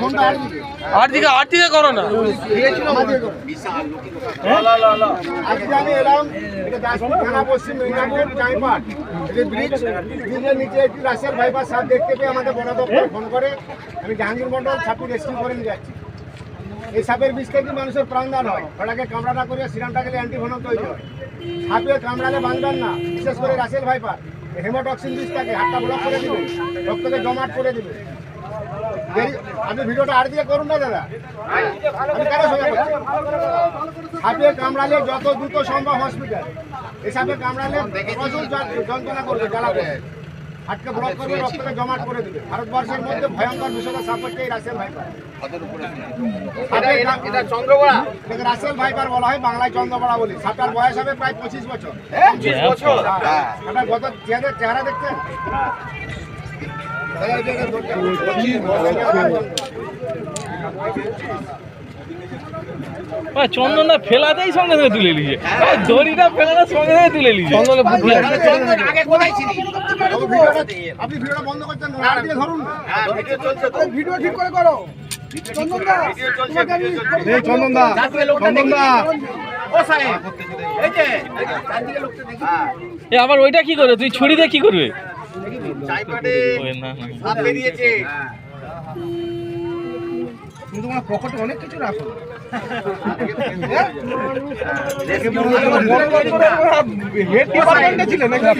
ফোনটা দিকে। করো না। আজকে আমি এলাম পশ্চিম মেদিনীপুর জাইপাট ব্রিজ ব্রিজের নিচে একটি রাশিয়ার ভাইপার সাপ দেখতে পেয়ে আমাদের বন দপ্তর ফোন করে। আমি জাহাঙ্গীর মন্ডল সাপটি রেস্কিউ করে নিয়ে যাচ্ছি। এই সাপের বিষ থেকে মানুষের প্রাণদান হয়। ওটাকে কামড়া করে সিরামটা গেলে অ্যান্টিভেনম তৈরি হয়। সাপে কামড়ালে বাঁধবেন না। বিশেষ করে রাসেল ভাইপার। হেমোটক্সিন বিষ থাকে হাতটা ব্লক করে দিবে। রক্তকে জমাট করে দিবে। আপনি ভিডিওটা আর দিয়ে করুন না দাদা। আমি কেন সঙ্গে করছি? সাপে কামড়ালে যত দ্রুত সম্ভব হসপিটাল এই সাপে কামড়ালে প্রচুর যন্ত্রণা করবে জ্বালা করবে। হাতকে ব্লক করবে রক্তকে জমাট করে দিবে। ভারতবর্ষের মধ্যে ভয়ঙ্কর বিষয়টা সাপ হচ্ছে এই রাসেল ভাইপার রাসেল ভাইপার বলা হয় বাংলায় চন্দ্রবড়া বলি। সাপটার বয়স হবে প্রায় পঁচিশ বছর। হ্যাঁ, গত চেহারা দেখছেন? চন্দনটা ফেলাতেই সঙ্গে সঙ্গে তুলে নিয়ে দড়িটা ফেলাতে সঙ্গে সঙ্গে তুলে নিয়ে চন্দনে বাবু, ভিডিওটা আপনি ভিডিওটা বন্ধ করছেন ধরুন। ভিডিও ঠিক করে করো। আবার ওইটা কি করে? তুই ছুরি দিয়ে কি করবে? ওই না না তুমি তোমার পকেটে অনেক কিছু রাখো।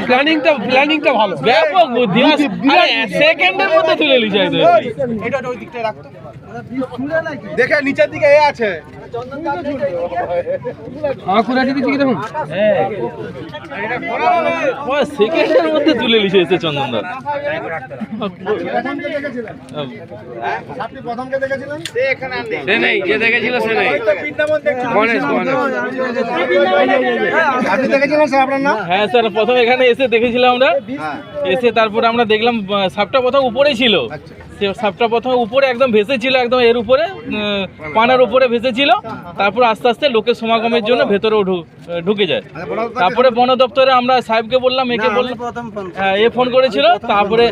প্ল্যানিংটা প্ল্যানিংটা ভালো। ব্যাপক বুদ্ধি। সেকেন্ডের মধ্যে তুলে নিয়ে যায় এটা ওই দিকটা রাখতো দেখে নিচের দিকে এ আছে। সেকেন্ডের মধ্যে তুলে এসে চন্দনদা প্রথমকে প্রথমকে দেখেছিলেন? সে নেই যে দেখেছিল সে নেই। গণেশ গণেশ। আপনি দেখেছিলেন স্যার আপনার নাম? হ্যাঁ স্যার প্রথম এখানে এসে দেখেছিলাম আমরা। এসে তারপরে আমরা দেখলাম সাপটা প্রথম উপরেই ছিল। সে সাপটা প্রথম উপরে একদম ভেসেছিল একদম এর উপরে পানার উপরে ভেসে ছিল তারপর আস্তে আস্তে লোকের সমাগমের জন্য ভেতরেও ঢু- ঢুকে যায়। তারপরে বন দপ্তরে আমরা সাহেবকে বললাম একে বললাম হ্যাঁ এ ফোন করেছিল তারপরে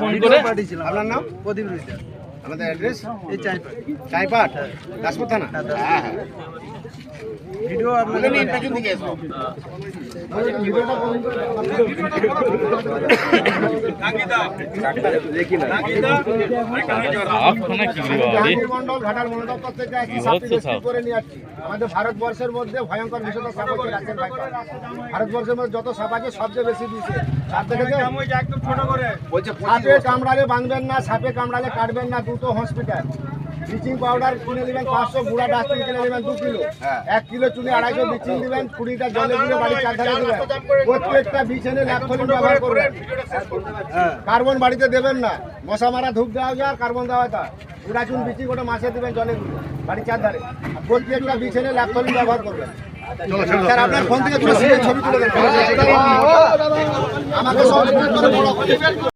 ফোন করে আপনার নাম? প্রদীপ রুইদা আমাদের অ্যাড্রেস এই চাইপাট চাইপাট দাসপুর থানা? হ্যাঁ হ্যাঁ ভিডিও আপনাদের পেছন দিকে এসো ভিডিওটা ভারতবর্ষের মধ্যে ভয়ঙ্কর বিষয়টা ভারতবর্ষের মধ্যে যত সাপ আছে সবচেয়ে বেশি দিচ্ছে সাপে কামড়ালে বাঁধবেন না সাপে কামড়ালে কাটবেন না দুটো হসপিটাল ব্লিচিং পাউডার কিনে নেবেন পাঁচশো গুঁড়া ডাস্টবিন কিনে নেবেন দু কিলো। এক কিলো চুনে আড়াইশো ব্লিচিং দিবেন কুড়িটা জলে দিয়ে বাড়ির চারধারে দিবেন। প্রত্যেকটা বিষ এনে ল্যাপথলিন ব্যবহার করবেন। কার্বন বাড়িতে দেবেন না। মশা মারা ধূপ দেওয়া যায় আর কার্বন দেওয়া যায়। গুঁড়া চুন বিচি করে মাছে দিবেন জলে বাড়ির চারধারে প্রত্যেকটা বিষ এনে ল্যাপথলিন ব্যবহার করবেন। স্যার আপনার ফোন থেকে ছবি তুলে দেন। আমাকে সব বড়